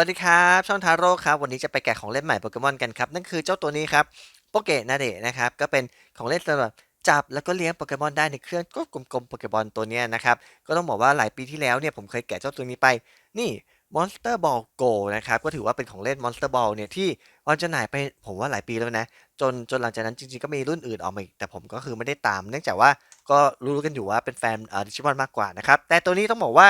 วัสดีครับ ช่องทาโร่ครับวันนี้จะไปแกะของเล่นใหม่โปเกมอนกันครับนั่นคือเจ้าตัวนี้ครับโปเกนาเดะนะครับก็เป็นของเล่นสำหรับจับแล้วก็เลี้ยงโปเกมอนได้ในเครื่องก็กลมๆโปเกมอนตัวนี้นะครับก็ต้องบอกว่าหลายปีที่แล้วเนี่ยผมเคยแกะเจ้าตัวนี้ไป นี่ Monster Ball Go นะครับก็ถือว่าเป็นของเล่น Monster Ball เนี่ยที่วางจำหน่ายไปผมว่าหลายปีแล้วนะ จนจนหลังจากนั้นจริงๆก็มีรุ่นอื่นออกมาอีกแต่ผมก็คือไม่ได้ตาม เนื่องจากว่าก็รู้กันอยู่ว่าเป็นแฟนอ่อดิจิมอนมากกว่านะครับแต่ตัวนี้ต้องบอกว่า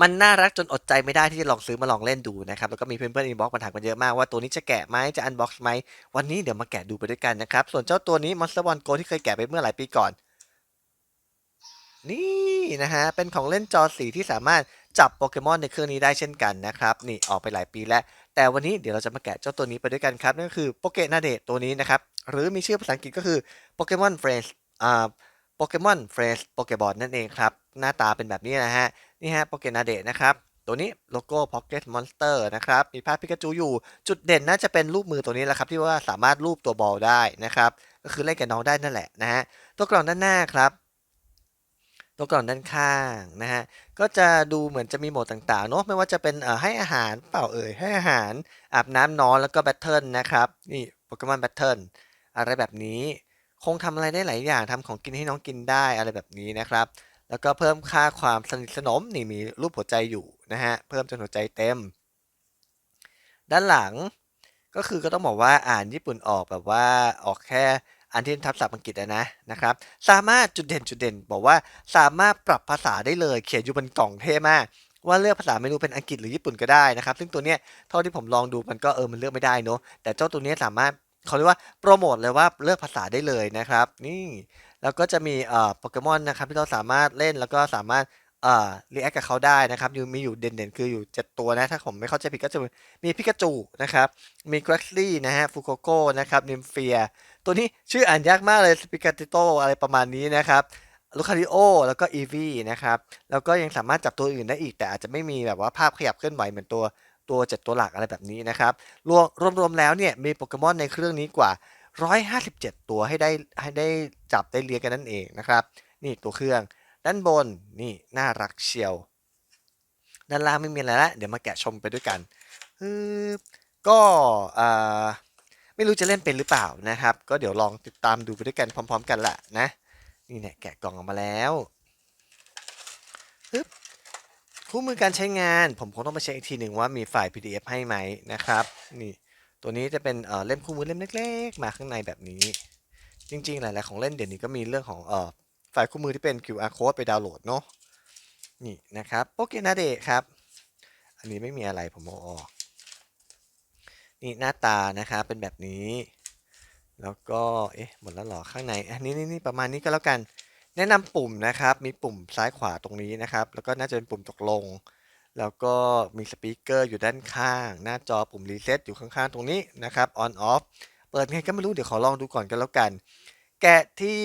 มันน่ารักจนอดใจไม่ได้ที่จะลองซื้อมาลองเล่นดูนะครับ แล้วก็มีเพื่อนๆอินบ็อกซ์มาถามกันเยอะมากว่าตัวนี้จะแกะไหมจะอันบ็อกซ์ไหมวันนี้เดี๋ยวมาแกะดูไปด้วยกันนะครับ ส่วนเจ้าตัวนี้ Monster Ball Go ที่เคยแกะไปเมื่อหลายปีก่อน นี่นะฮะ เป็นของเล่นจอสีที่สามารถจับโปเกมอนในเครื่องนี้ได้เช่นกันนะครับ นี่ออกไปหลายปีแล้ว แต่วันนี้เดี๋ยวเราจะมาแกะเจ้าตัวนี้ไปด้วยกันครับนั่นก็คือโปเกนาเดตตัวนี้นะครับหรือมีชื่อภาษาอังกฤษก็คือโปเกมอนเฟรชอ่าโปเกมอนเฟรชโปเกบอลนั่นเองครับ หน้าตาเป็นแบบนี้นะฮะ นี่ฮะโปเกนาเดะนะครับตัวนี้โลโก้ Pocket Monster นะครับ มีภาพพิกาจูอยู่ จุดเด่นน่าจะเป็นรูปมือตัวนี้แหละครับ ที่ว่าสามารถรูปตัวบอลได้นะครับ ก็คือเล่นกับน้องได้นั่นแหละนะฮะ ตัวกล่องด้านหน้าครับ ตัวกล่องด้านข้างนะฮะ ก็จะดูเหมือนจะมีโหมดต่างๆเนาะ ไม่ว่าจะเป็นเอ่อให้อาหารเปล่าเอ่ย ให้อาหารอาบน้ำนอนแล้วก็แบทเทิลนะครับ นี่โปเกมอนแบทเทิลอะไรแบบนี้ คงทำอะไรได้หลายอย่างทำของกินให้น้องกินได้อะไรแบบนี้นะครับ แล้วก็เพิ่มค่าความสนิทสนมนี่มีรูปหัวใจอยู่นะฮะเพิ่มจนหัวใจเต็ม ด้านหลังก็คือก็ต้องบอกว่าอ่านญี่ปุ่นออกแบบว่าออกแค่อันที่ทับศัพท์อังกฤษนะนะครับ สามารถจุดเด่นจุดเด่น บอกว่าสามารถปรับภาษาได้เลย เขียนอยู่บนกล่องเท่มากว่าเลือกภาษาเมนูเป็นอังกฤษหรือญี่ปุ่นก็ได้นะครับ ซึ่งตัวเนี้ยเท่าที่ผมลองดูมันก็เออมันเลือกไม่ได้เนอะแต่เจ้าตัวเนี้ยสามารถเขาเรียกว่าโปรโมทเลยว่าเลือกภาษาได้เลยนะครับ นี่ แล้วก็จะมีเอ่อโปเกมอนนะครับที่เราสามารถเล่นแล้วก็สามารถเอ่อรีแอคกับเขาได้นะครับอยู่มีอยู่เด่นๆ คืออยู่ 7 ตัวนะ ถ้าผมไม่เข้าใจผิดก็จะมีพิกาจูนะครับ มีกร a กลี่นะฮะฟูโกโก้นะครับนิมเฟีย ตัวนี้ชื่ออ่านยากมากเลยสปิกาติโตอะไรประมาณนี้นะครับลูคาริโอแล้วก็อีวีนะครับ แล้วก็ยังสามารถจับตัวอื่นได้อีก แต่อาจจะไม่มีแบบว่าภาพขยับเคลื่อนไหวเหมือนตัวตัวเจ็ดตัวหลักอะไรแบบนี้นะครับ รวมรวมๆแล้วเนี่ยมีโปเกมอนในเครื่องนี้กว่า 157 ตัวให้ได้ให้ได้จับได้เลี้ยงกันนั่นเองนะครับ นี่ตัวเครื่อง ด้านบนนี่น่ารักเชียว ด้านล่างไม่มีอะไรละเดี๋ยวมาแกะชมไปด้วยกันก็ไม่รู้จะเล่นเป็นหรือเปล่านะครับ ก็เดี๋ยวลองติดตามดูไปด้วยกันพร้อม ๆ กันแหละนะ นี่เนี่ยแกะกล่องออกมาแล้วฮึบคู่มือการใช้งาน ผมคงต้องไปเช็คอีกทีหนึ่งว่ามีไฟล์ PDF ให้ไหมนะครับ นี่ ตัวนี้จะเป็นเเล่มคู่มือเล่มเล็ก ๆ มาข้างในแบบนี้ จริง ๆ หลาย ๆ ของเล่นเดี๋ยวนี้ก็มีเรื่องของเอ่อไฟล์คู่มือที่เป็น QR code ไปดาวน์โหลดเนาะนี่นะครับโปเกนาเดะครับ อันนี้ไม่มีอะไรผมเอาออก นี่หน้าตานะครับเป็นแบบนี้ แล้วก็เอ๊ะหมดแล้วหรอข้างในอันนี้นี่นี่ประมาณนี้ก็แล้วกัน แนะนำปุ่มนะครับ มีปุ่มซ้ายขวาตรงนี้นะครับ แล้วก็น่าจะเป็นปุ่มตกลง แล้วก็มีสปีกเกอร์อยู่ด้านข้าง หน้าจอปุ่มรีเซ็ตอยู่ข้างๆ ตรงนี้นะครับ on off เปิดไงก็ไม่รู้ เดี๋ยวขอลองดูก่อนกันแล้วกัน แกะที่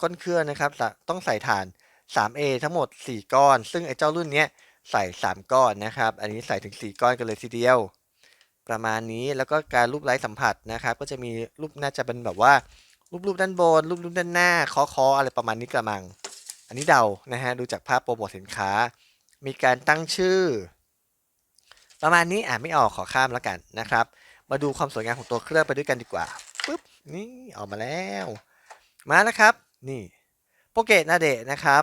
ก้นเครื่องนะครับ ต้องใส่ฐาน 3A ทั้งหมด 4 ก้อน ซึ่งไอ้เจ้ารุ่นนี้ใส่ 3 ก้อนนะครับ อันนี้ใส่ถึง 4 ก้อนกันเลยทีเดียว ประมาณนี้แล้วก็การรูปไร้สัมผัสนะครับ ก็จะมีรูปน่าจะเป็นแบบว่ารูปรูปด้านบน รูปรูปด้านหน้าคอคออะไรประมาณนี้กระมัง อันนี้เดานะฮะดูจากภาพโปรโมทสินค้า มีการตั้งชื่อ ประมาณนี้อ่านไม่ออกขอข้ามแล้วกันนะครับ มาดูความสวยงามของตัวเครื่องไปด้วยกันดีกว่าปึ๊บนี่ออกมาแล้ว มาแล้วครับ นี่โปเกตนาเดะนะครับ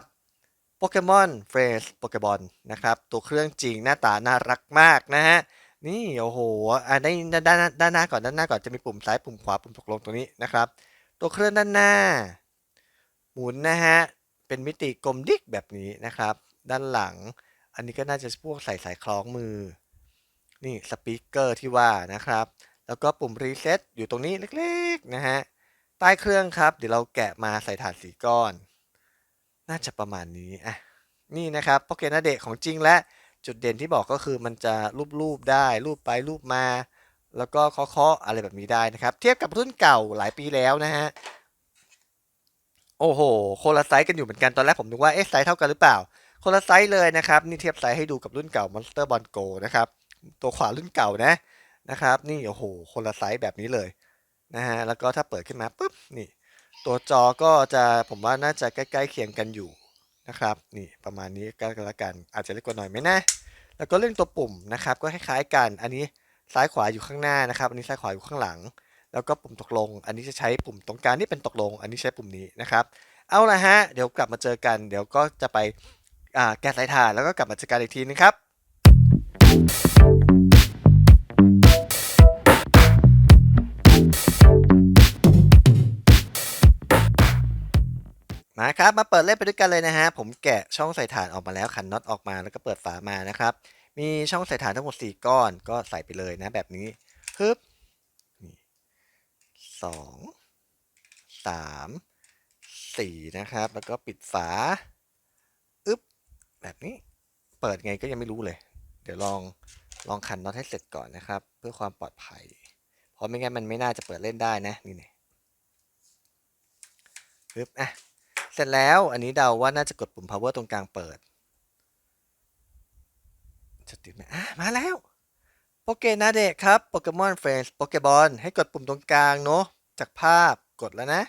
โปเกมอนเฟรชโปเกบอลนะครับ ตัวเครื่องจริงหน้าตาน่ารักมากนะฮะนี่โอ้โหอ่าด้านด้านด้านหน้าก่อนด้านหน้าก่อนจะมีปุ่มซ้ายปุ่มขวาปุ่มตกลงตรงนี้นะครับ ตัวเครื่องด้านหน้า หมุนนะฮะเป็นมิติกลมดิกแบบนี้นะครับ ด้านหลัง อันนี้ก็น่าจะพวกใส่สายคล้องมือ นี่สปีกเกอร์ที่ว่านะครับ แล้วก็ปุ่มรีเซ็ตอยู่ตรงนี้เล็กๆนะฮะ ใต้เครื่องครับ เดี๋ยวเราแกะมาใส่ถาดสีก้อน น่าจะประมาณนี้อะนี่นะครับโปเกนาเดะของจริงและจุดเด่นที่บอกก็คือมันจะรูปๆได้ รูปไปรูปมา แล้วก็เคาะๆอะไรแบบนี้ได้นะครับ เทียบกับรุ่นเก่าหลายปีแล้วนะฮะโอ้โห โคนละไซส์กันอยู่เหมือนกัน ตอนแรกผมนึกว่า เอ๊ะไซส์เท่ากันหรือเปล่า คนละไซส์เลยนะครับนี่เทียบไซส์ให้ดูกับรุ่นเก่า Monster Ball Go นะครับตัวขวารุ่นเก่านะนะครับ นี่โอ้โหคนละไซส์แบบนี้เลยนะฮะแล้วก็ถ้าเปิดขึ้นมาปุ๊บนี่ ตัวจอก็จะผมว่าน่าจะใกล้ๆเคียงกันอยู่นะครับ นี่ประมาณนี้ก็แล้วกันอาจจะเล็กกว่าหน่อยไหมนะ แล้วก็เรื่องตัวปุ่มนะครับ ก็คล้ายๆกัน อันนี้ซ้ายขวาอยู่ข้างหน้านะครับ อันนี้ซ้ายขวาอยู่ข้างหลัง แล้วก็ปุ่มตกลง อันนี้จะใช้ปุ่มตรงกลางที่เป็นตกลง อันนี้ใช้ปุ่มนี้นะครับ เอาละฮะ เดี๋ยวกลับมาเจอกัน เดี๋ยวก็จะไป แกะสายถ่านแล้วก็กลับมาเจอกันอีกทีนึงครับมาครับมาเปิดเล่นไปด้วยกันเลยนะฮะผมแกะช่องใส่ถ่านออกมาแล้วขันน็อตออกมาแล้วก็เปิดฝามานะครับ มีช่องใส่ถ่านทั้งหมด4ก้อนก็ใส่ไปเลยนะแบบนี้ฮึบสองสามสี่นะครับ แล้วก็ปิดฝา แบบนี้เปิดไงก็ยังไม่รู้เลย เดี๋ยวลองลองขันน็อตให้เสร็จก่อนนะครับ เพื่อความปลอดภัย เพราะไม่งั้นมันไม่น่าจะเปิดเล่นได้นะนี่เนี่ยปึ๊บอะเสร็จแล้วอันนี้เดาว่าน่าจะกดปุ่ม power ตรงกลางเปิดจะติดไหมอะมาแล้วโปเกนาเดะครับโปเกมอนเฟรนด์โปเกบอลให้กดปุ่มตรงกลางเนาะจากภาพกดแล้วนะ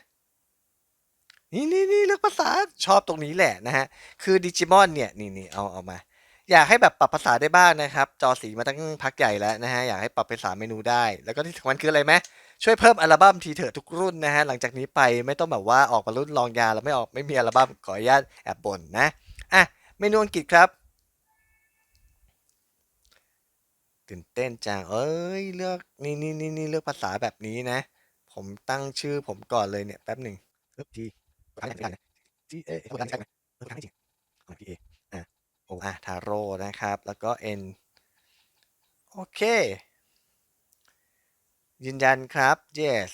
นี่นี่นี่เลือกภาษาชอบตรงนี้แหละนะฮะ คือดิจิมอนเนี่ยนี่นี่เอาเอามา อยากให้แบบปรับภาษาได้บ้างนะครับ จอสีมาตั้งพักใหญ่แล้วนะฮะ อยากให้ปรับเป็นสามเมนูได้ แล้วก็ที่สำคัญคืออะไรไหมช่วยเพิ่มอัลบั้มทีเถอะทุกรุ่นนะฮะ หลังจากนี้ไปไม่ต้องแบบว่าออกมารุ่นรองยาแล้วไม่ออกไม่มีอัลบั้มขออนุญาตแอบบ่นนะอะเมนูอังกฤษครับตื่นเต้นจังเอ้ยเลือกนี่นี่นี่นี่เลือกภาษาแบบนี้นะ ผมตั้งชื่อผมก่อนเลยเนี่ยแป๊บหนึ่งเลือก ทาษาอะไรนะทีเอภาษาอะไรนะเลือกภาษาจริงอ๋อทีเออะโอ้อะทาโร่นะครับ แล้วก็เอ็นโอเค ยืนยันครับ yes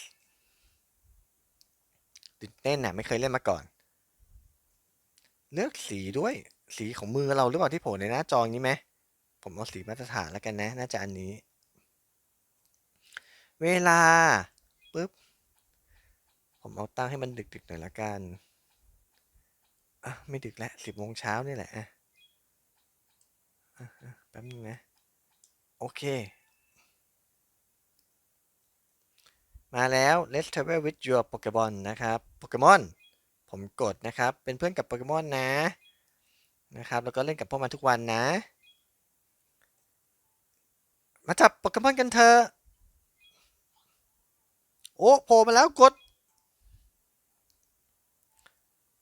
ตื่นเต้นน่ะไม่เคยเล่นมาก่อน เลือกสีด้วยสีของมือเราหรือเปล่าที่โผล่ในหน้าจอนี้ไหมผมเอาสีมาตรฐานแล้วกันนะ น่าจะอันนี้ เวลาปุ๊บ ผมเอาตั้งให้มันดึกๆหน่อยละกัน อะ ไม่ดึกแล้วสิบโมงเช้านี่แหละอะแป๊บนึงนะ โอเค มาแล้ว let's travel with your Pokemon นะครับโปเกมอนผมกดนะครับ เป็นเพื่อนกับโปเกมอนนะ นะครับ แล้วก็เล่นกับพวกมันทุกวันนะ มาจับโปเกมอนกันเถอะ โอ้โผล่มาแล้วกด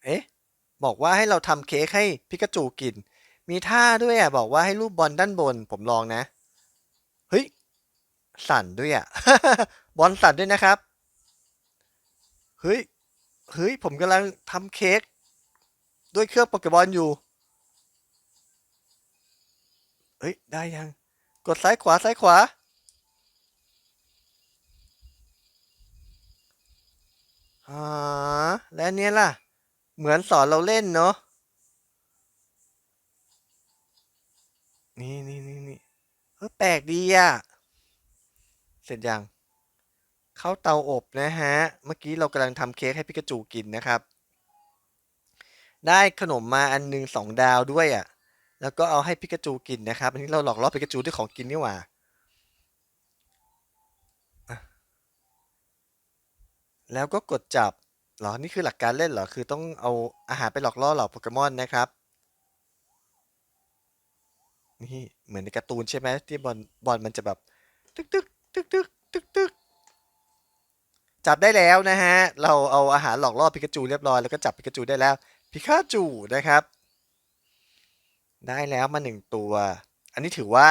เอ๊ะ บอกว่าให้เราทำเค้กให้พิกาจูกิน มีท่าด้วยอะ บอกว่าให้รูปบอลด้านบน ผมลองนะ เฮ้ย สั่นด้วยอะ บอลสั่นด้วยนะครับ เฮ้ย เฮ้ย ผมกำลังทำเค้กด้วยเครื่องโปเกบอลอยู่ เฮ้ย ได้ยัง กดซ้ายขวาซ้ายขวาอ่าและนเนี้ยล่ะ เหมือนสอนเราเล่นเนาะนี่นี่นี่นี่เออแปลกดีอะเสร็จยังเข้าเตาอบนะฮะ เมื่อกี้เรากำลังทำเค้กให้พิกาจูกินนะครับ ได้ขนมมาอันหนึ่งสองดาวด้วยอะ แล้วก็เอาให้พิกาจูกินนะครับ อันนี้เราหลอกล่อพิกาจูด้วยของกินนี่หว่า แล้วก็กดจับ เหรอ นี่คือหลักการเล่นเหรอ คือต้องเอาอาหารไปหลอกล่อเหล่าโปเกมอนนะครับ นี่เหมือนในการ์ตูนใช่ไหมที่บอลบอลมันจะแบบตึกตึกตึกตึกตึกตึกจับได้แล้วนะฮะ เราเอาอาหารหลอกล่อพิกาจูเรียบร้อยแล้วก็จับพิกาจูได้แล้วพิกาจูนะครับ ได้แล้วมาหนึ่งตัว อันนี้ถือว่า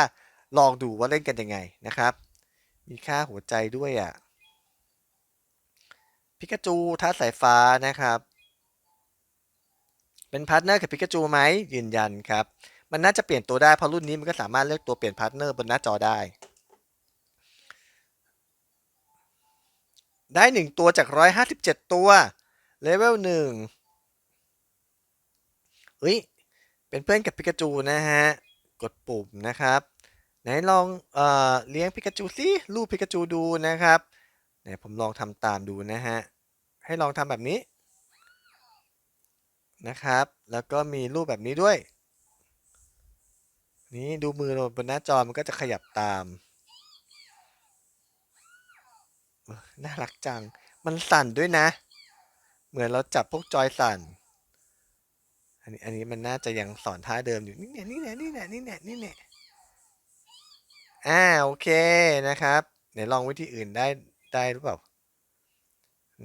ลองดูว่าเล่นกันยังไงนะครับ มีค่าหัวใจด้วยอะ พิกาจูท่าสายฟ้านะครับ เป็นพาร์ทเนอร์กับพิกาจูไหมยืนยันครับ มันน่าจะเปลี่ยนตัวได้เพราะรุ่นนี้มันก็สามารถเลือกตัวเปลี่ยนพาร์ทเนอร์บนหน้าจอได้ ได้หนึ่งตัวจากร้อยห้าสิบเจ็ดตัวเลเวลหนึ่งเฮ้ย เป็นเพื่อนกับพิกาจูนะฮะ กดปุ่มนะครับ ไหนลองเอ่อเลี้ยงพิกาจูสิรูปพิกาจูดูนะครับ ไหนผมลองทำตามดูนะฮะ ให้ลองทำแบบนี้นะครับ แล้วก็มีรูปแบบนี้ด้วย นี่ดูมือเราบนหน้าจอมันก็จะขยับตาม น่ารักจัง มันสั่นด้วยนะ เหมือนเราจับพวกจอยสั่น อันนี้อันนี้มันน่าจะยังสอนท่าเดิมอยู่นี่เนี่ยนี่เนี่ยนี่เนี่ยนี่เนี่ยนี่เนี่ยอ่าโอเคนะครับไหนลองวิธีอื่นได้ ได้หรือเปล่า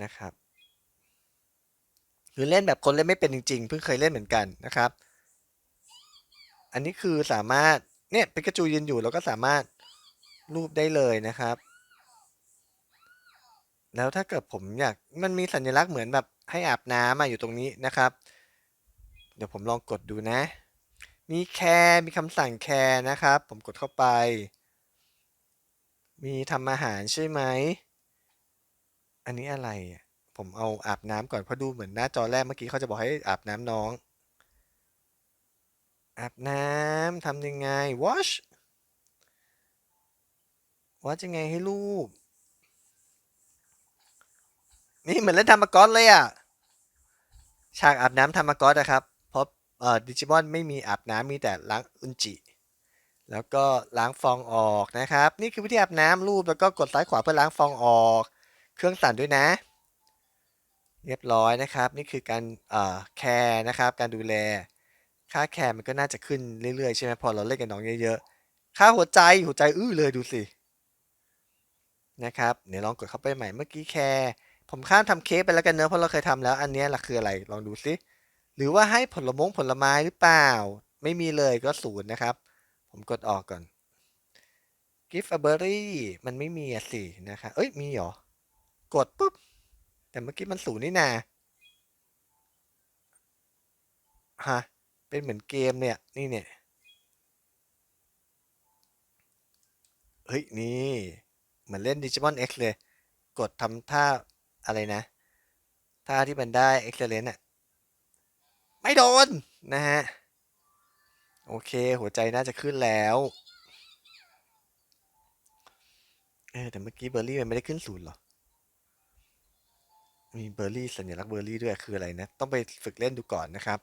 นะครับคือเล่นแบบคนเล่นไม่เป็นจริงๆเพิ่งเคยเล่นเหมือนกันนะครับ อันนี้คือสามารถเนี่ยปิกาจูยืนอยู่เราก็สามารถรูปได้เลยนะครับ แล้วถ้าเกิดผมอยากมันมีสัญลักษณ์เหมือนแบบให้อาบน้ำมาอยู่ตรงนี้นะครับ เดี๋ยวผมลองกดดูนะ มีแคร์มีคำสั่งแคร์นะครับ ผมกดเข้าไป มีทำอาหารใช่ไหม อันนี้อะไรอะผมเอาอาบน้ำก่อนเพราะดูเหมือนหน้าจอแรกเมื่อกี้เขาจะบอกให้อาบน้ำน้อง อาบน้ำทำยังไง wash wash ยังไงให้ลูก นี่เหมือนเล่นธรรมกอสเลยอะ ฉากอาบน้ำธรรมกอสนะครับ เพราะเอ่อดิจิมอนไม่มีอาบน้ำมีแต่ล้างอุนจิ แล้วก็ล้างฟองออกนะครับ นี่คือวิธีอาบน้ำรูปแล้วก็กดซ้ายขวาเพื่อล้างฟองออก เครื่องสั่นด้วยนะ เรียบร้อยนะครับ นี่คือการแคร์นะครับ การดูแล ค่าแคร์มันก็น่าจะขึ้นเรื่อยๆ ใช่ไหมพอเราเล่นกับน้องเยอะๆ ค่าหัวใจหัวใจอื้อเลยดูสินะครับเดี๋ยวลองกดเข้าไปใหม่เมื่อกี้แคร์ผมข้ามทำเค้กไปแล้วกันเนอะเพราะเราเคยทำแล้ว อันนี้หลักคืออะไรลองดูสิหรือว่าให้ผลมงผลไม้หรือเปล่า ไม่มีเลยก็ศูนย์นะครับ ผมกดออกก่อน gift a berry มันไม่มีอะสินะครับเอ้ยมีเหรอ กดปุ๊บ แต่เมื่อกี้มันศูนย์นี่นาฮะ เป็นเหมือนเกมเนี่ย นี่เนี่ย เฮ้ย นี่ เหมือนเล่น Digimon X เลย กดทำท่าอะไรนะ ท่าที่มันได้ Excellent อะไม่โดน นะฮะ โอเค หัวใจน่าจะขึ้นแล้วเออแต่เมื่อกี้เบอร์รี่มันไม่ได้ขึ้นศูนย์หรอ มีเบอร์รี่สัญลักษณ์เบอร์รี่ด้วยคืออะไรนะ ต้องไปฝึกเล่นดูก่อนนะครับ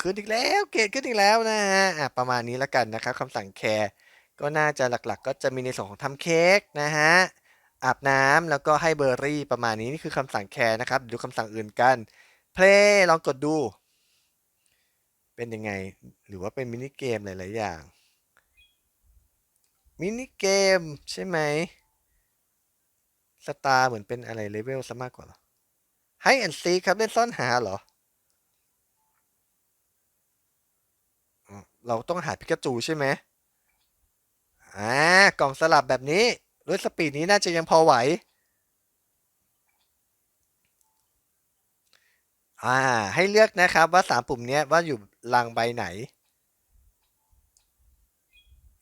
ขึ้นอีกแล้วเกรดขึ้นอีกแล้วนะฮะประมาณนี้แล้วกันนะครับคำสั่งแคร์ก็น่าจะหลักๆ ก็จะมีในส่วนของทำเค้กนะฮะอาบน้ำแล้วก็ให้เบอร์รี่ประมาณนี้นี่คือคำสั่งแคร์นะครับดูคำสั่งอื่นกัน play ลองกดดู เป็นยังไงหรือว่าเป็นมินิเกมหลายๆอย่างมินิเกมใช่ไหม สตาร์เหมือนเป็นอะไรเลเวลซะมากกว่าเหรอให้แอนซีครับเล่นซ่อนหาเหรอ เราต้องหาพิกาจูใช่ไหมอ่ากล่องสลับแบบนี้ด้วยสปีดนี้น่าจะยังพอไหว อ่า ให้เลือกนะครับว่าสามปุ่มนี้ว่าอยู่รังใบไหน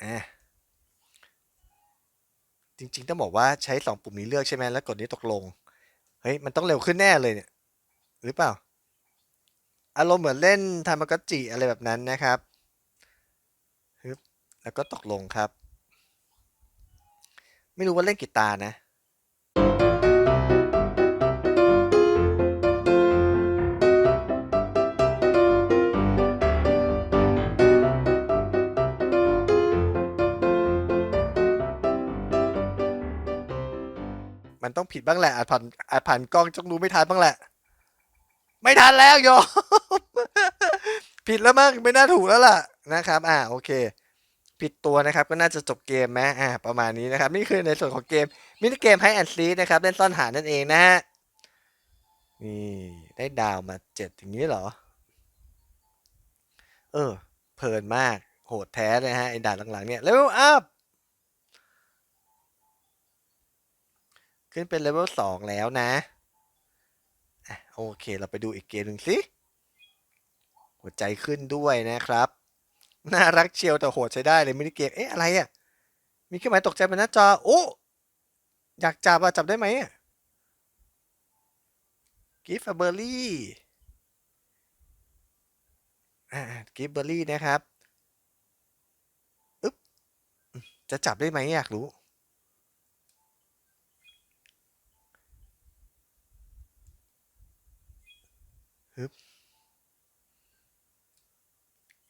อ่า จริง ๆ ต้องบอกว่าใช้สองปุ่มนี้เลือกใช่ไหมแล้วกดนี้ตกลง เฮ้ย มันต้องเร็วขึ้นแน่เลยเนี่ยหรือเปล่า อารมณ์เหมือนเล่นทามากจิอะไรแบบนั้นนะครับฮึบแล้วก็ตกลงครับ ไม่รู้ว่าเล่นกีตาร์นะ มันต้องผิดบ้างแหละอาจผ่านอาจผ่านกล้องจ้องดูไม่ทันบ้างแหละ ไม่ทันแล้วโยผิดแล้วมั้งไม่น่าถูกแล้วล่ะนะครับ อ่าโอเค ผิดตัวนะครับ ก็น่าจะจบเกมไหมอ่า ประมาณนี้นะครับ นี่คือในส่วนของเกมมินิเกมให้แอนซีนะครับเล่นซ่อนหานั่นเองนะฮะนี่ได้ดาวมาเจ็ดอย่างนี้เหรอ เออ เพลินมากโหดแท้เลยฮะไอ้ด่านหลังๆเนี่ยเลเวลอัพ ขึ้นเป็นเลเวลสองแล้วนะอะโอเค เราไปดูอีกเกมหนึ่งสิ หัวใจขึ้นด้วยนะครับ น่ารักเชียวแต่โหดใช้ได้เลยมินิเกม เอ๊ะ อะไรอะ มีเครื่องหมายตกใจบนหน้าจอ โอ้ อยากจับอะจับได้ไหมอะกิฟต์เบอร์รี่อ่ากิฟต์เบอร์รี่นะครับ อึ๊บ จะจับได้ไหมอยากรู้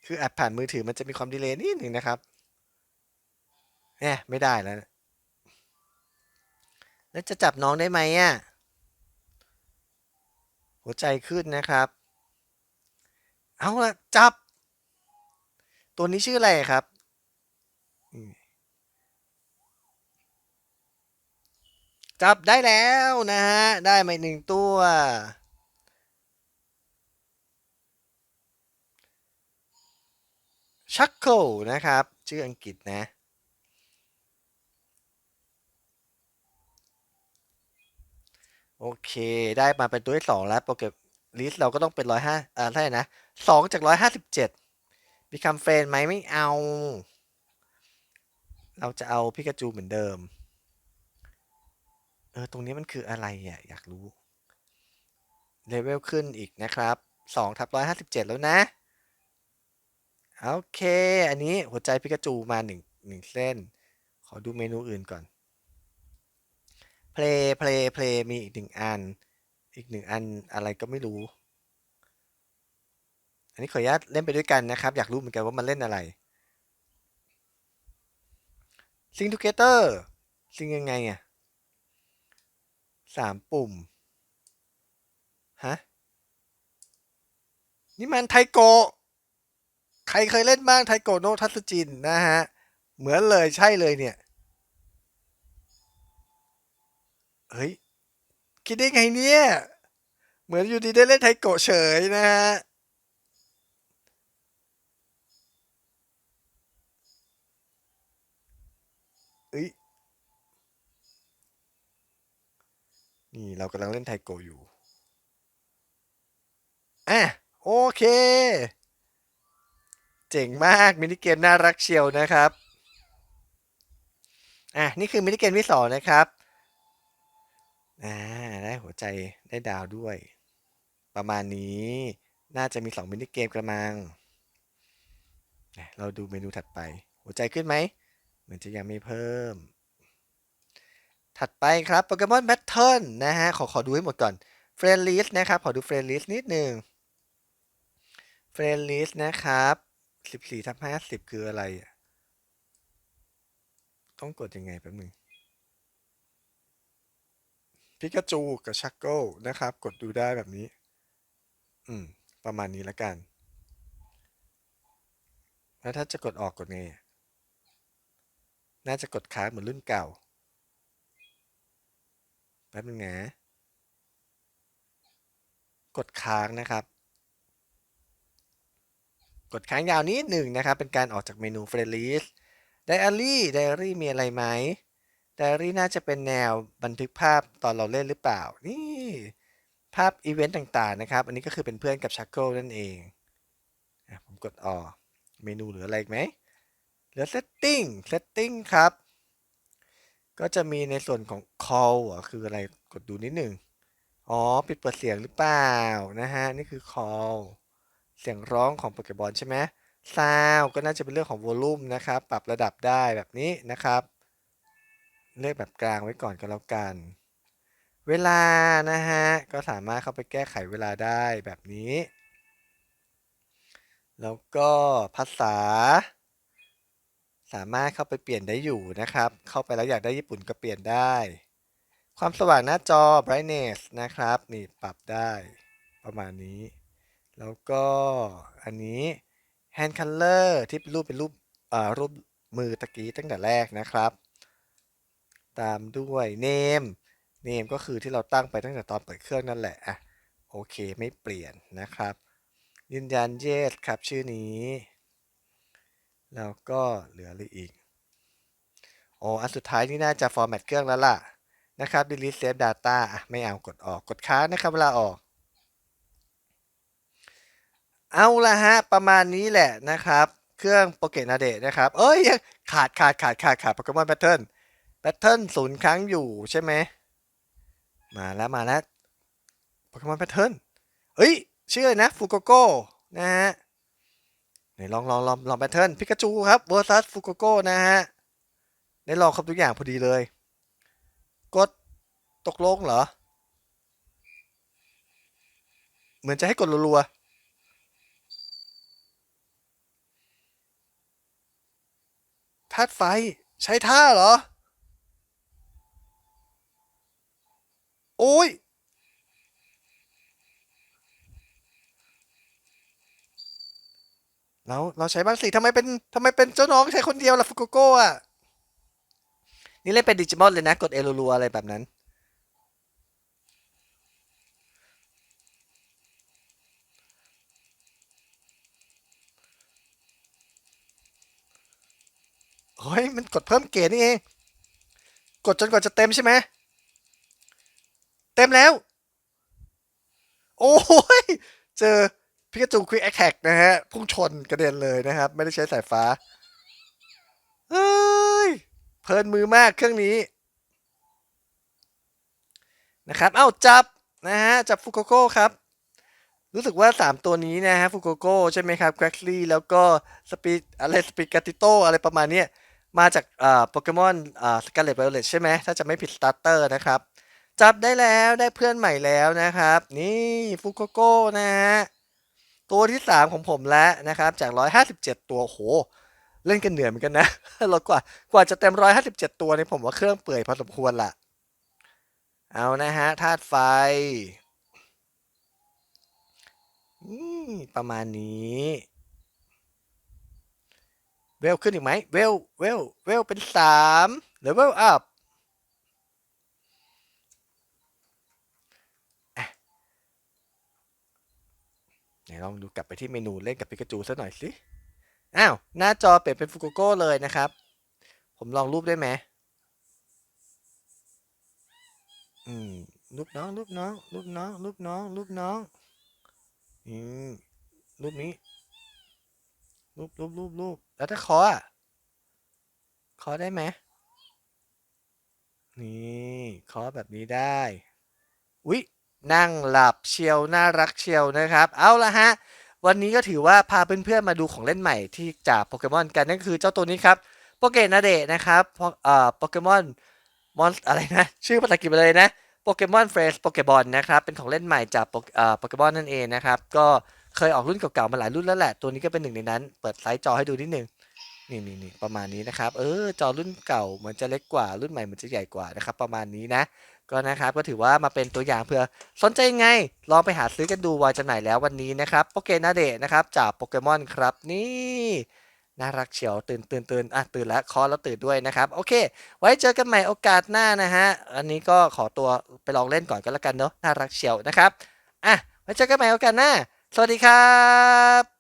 คือแอปผ่านมือถือมันจะมีความดีเลย์นิดหนึ่งนะครับเนี่ยไม่ได้แล้ว แล้วจะจับน้องได้ไหมอะ หัวใจขึ้นนะครับ เอาละจับ ตัวนี้ชื่ออะไรครับ จับได้แล้วนะฮะ ได้มาหนึ่งตัว ชักโคนะครับ ชื่ออังกฤษนะ โอเค ได้มาเป็นตัวที่สองแล้วโปรแกรมลิสเราก็ต้องเป็นร้อยห้าอ่าเท่าไหร่นะสองจากร้อยห้าสิบเจ็ดมีคำเฟรนไหมไม่เอา เราจะเอาพิกาจูเหมือนเดิม เออ ตรงนี้มันคืออะไรอะ อยากรู้ เลเวลขึ้นอีกนะครับ2ทับ157แล้วนะ โอเค อันนี้หัวใจพิกาจูมา1 1เส้น ขอดูเมนูอื่นก่อน play play play มีอีกหนึ่งอัน อีกหนึ่งอันอะไรก็ไม่รู้ อันนี้ขออนุญาตเล่นไปด้วยกันนะครับ อยากรู้เหมือนกันว่ามันเล่นอะไร Sing Together ซิงยังไงอะสามปุ่ม ฮะ นี่มันไทโกะ ใครเคยเล่นบ้างไทโกโนทัสจินนะฮะ เหมือนเลยใช่เลยเนี่ย เฮ้ย คิดได้ไงเนี่ย เหมือนอยู่ดีได้เล่นไทโกเฉยนะฮะเอ้ยนี่เรากำลังเล่นไทโกอยู่อะโอเค จ๋งมากมินิเกมน่ารักเชียวนะครับอะนี่คือมินิเกมที่สองนะครับอ่าได้หัวใจได้ดาวด้วย ประมาณนี้น่าจะมีสองมินิเกมกระมัง เราดูเมนูถัดไป หัวใจขึ้นไหมเหมือนจะยังไม่เพิ่ม ถัดไปครับโปเกมอนแบทเทิลนะฮะ ขอขอดูให้หมดก่อนเฟรนลิสนะครับ ขอดูเฟรนลิสนิดหนึ่งเฟรนลิสนะครับ 14ทับ50คืออะไร ต้องกดยังไงแป๊บนึงพิกาจูกับชักโก้นะครับ กดดูได้แบบนี้ อืม ประมาณนี้ละกัน แล้วถ้าจะกดออกกดไง น่าจะกดค้างเหมือนรุ่นเก่า แป๊บนึงนะ กดค้างนะครับ กดค้างยาวนิดหนึ่งนะครับ เป็นการออกจากเมนู f r i e n d l i s t Diary Diary มีอะไรไหม Diary น่าจะเป็นแนวบันทึกภาพตอนเราเล่นหรือเปล่า นี่ ภาพอีเวนต์ต่างๆนะครับ อันนี้ก็คือเป็นเพื่อนกับชักเกิลนั่นเองผมกดออกเมนูเหลืออะไรไหมเหลือ setting setting ครับ ก็จะมีในส่วนของ call อะคืออะไร กดดูนิดหนึ่งอ๋อ ปิดเปิดเสียงหรือเปล่า นะฮะ นี่คือ call เสียงร้องของโปเกมอนใช่ไหม sound ก็น่าจะเป็นเรื่องของ volume นะครับ ปรับระดับได้แบบนี้นะครับ เลือกแบบกลางไว้ก่อนก็แล้วกัน เวลานะฮะ ก็สามารถเข้าไปแก้ไขเวลาได้แบบนี้ แล้วก็ภาษา สามารถเข้าไปเปลี่ยนได้อยู่นะครับ เข้าไปแล้วอยากได้ญี่ปุ่นก็เปลี่ยนได้ ความสว่างหน้าจอ brightness นะครับ นี่ปรับได้ประมาณนี้ แล้วก็อันนี้ hand color ที่เป็นรูปเป็นรูปอ่ารูปมือตะกี้ตั้งแต่แรกนะครับ ตามด้วย name name ก็คือที่เราตั้งไปตั้งแต่ตอนเปิดเครื่องนั่นแหละอะโอเคไม่เปลี่ยนนะครับ ยืนยัน yes ครับชื่อนี้ แล้วก็เหลืออะไรอีกโอ้อันสุดท้ายนี่น่าจะ format เครื่องแล้วล่ะนะครับ delete save data อะไม่เอากดออกกดค้างนะครับเวลาออก เอาละฮะ ประมาณนี้แหละนะครับ เครื่องโปเกนาเดนะครับ เอ้ยยังขาดขาดขาดขาดขาดโปเกมอนแพทเทิร์นแพทเทิร์นศูนย์ครั้งอยู่ใช่ไหม มาแล้วมาแล้วโปเกมอนแพทเทิร์นเอ้ย ชื่ออะไรนะฟูโกโก้นะฮะไหนลองลองลองลองแพทเทิร์นพิกาจูครับเวอร์ซัสฟูโกโก้นะฮะได้ลองครบทุกอย่างพอดีเลย กดตกลงเหรอ เหมือนจะให้กดรัวๆ ธาตุไฟ ใช้ท่าเหรอ โอ้ย เราเราใช้บ้างสิทำไมเป็นทำไมเป็นเจ้าน้องใช้คนเดียวล่ะฟุกุโกะอะ นี่เล่นเป็นดิจิมอนเลยนะ กดเอรัวๆอะไรแบบนั้น ฮ้ย มันกดเพิ่มเกรดนี่เองกดจนกว่าจะเต็มใช่ไหมเต็มแล้ว โอ้ย เจอพิกาจูควิกแอคแท็กนะฮะ พุ่งชนกระเด็นเลยนะครับ ไม่ได้ใช้สายฟ้าเฮ้ย เพลินมือมากเครื่องนี้ นะครับ เอ้า จับ นะฮะ จับฟูโกโก้ครับ รู้สึกว่า 3 ตัวนี้นะฮะฟูโกโก้ใช่ไหมครับแกรกลี่แล้วก็สปีดอะไรสปีดกาติโตอะไรประมาณเนี้ย มาจากโปเกมอนอ่าสกาเลตไวโอเลตใช่ไหมถ้าจะไม่ผิดสตาร์เตอร์นะครับ จับได้แล้วได้เพื่อนใหม่แล้วนะครับ นี่ฟูโกโก้นะฮะตัวที่ 3 ของผมแล้วนะครับ จาก 157 ตัวโห เล่นกันเหนื่อยเหมือนกันนะเรากว่ากว่าจะเต็ม 157 ตัวนี่ผมว่าเครื่องเปื่อยพอสมควรละเอานะฮะธาตุไฟนี่ประมาณนี้ เวลขึ้นอีกไหมเวลเวลเวลเป็นสามหรือเวลอัพไหนลองดูกลับไปที่เมนูเล่นกับปิกาจูสักหน่อยสิ อ้าว หน้าจอเปลี่ยนเป็นฟูโกโก้เลยนะครับ ผมลองรูปได้ไหมอืมรูปน้องรูปน้องรูปน้องรูปน้องรูปน้องอืมรูปนี้รูปรูปรูปรูป แล้วถ้าคออะคอได้ไหมนี่คอแบบนี้ได้ อุ๊ย นั่งหลับเชียว น่ารักเชียวนะครับ เอาละฮะ วันนี้ก็ถือว่าพาเพื่อนๆมาดูของเล่นใหม่ที่จากโปเกมอนกัน นั่นคือเจ้าตัวนี้ครับ โปเกนาเดะนะครับเอ่อโปเกมอนมอนอะไรนะ ชื่อภาษาอังกฤษเลยนะโปเกมอนเฟรชโปเกบอลนะครับ เป็นของเล่นใหม่จากโปเกมอนนั่นเองนะครับ ก็ เคยออกรุ่นเก่าๆมาหลายรุ่นแล้วแหละ ตัวนี้ก็เป็นหนึ่งในนั้น เปิดไซส์จอให้ดูนิดนึง นี่นี่นี่ประมาณนี้นะครับ เออ จอรุ่นเก่าเหมือนจะเล็กกว่า รุ่นใหม่เหมือนจะใหญ่กว่านะครับ ประมาณนี้นะ ก็นะครับ ก็ถือว่ามาเป็นตัวอย่างเพื่อสนใจยังไง ลองไปหาซื้อกันดูวางจำหน่ายแล้ววันนี้นะครับ โปเกนาเดะนะครับ จากโปเกมอนครับ นี่น่ารักเฉียวตื่นตื่นตื่นอะตื่นแล้วคอแล้วตื่นด้วยนะครับ โอเค ไว้เจอกันใหม่โอกาสหน้านะฮะ อันนี้ก็ขอตัวไปลองเล่นก่อนก็แล้วกันเนาะน่ารักเฉียวนะครับ อะไว้เจอกันใหม่โอกาสหน้า สวัสดีครับ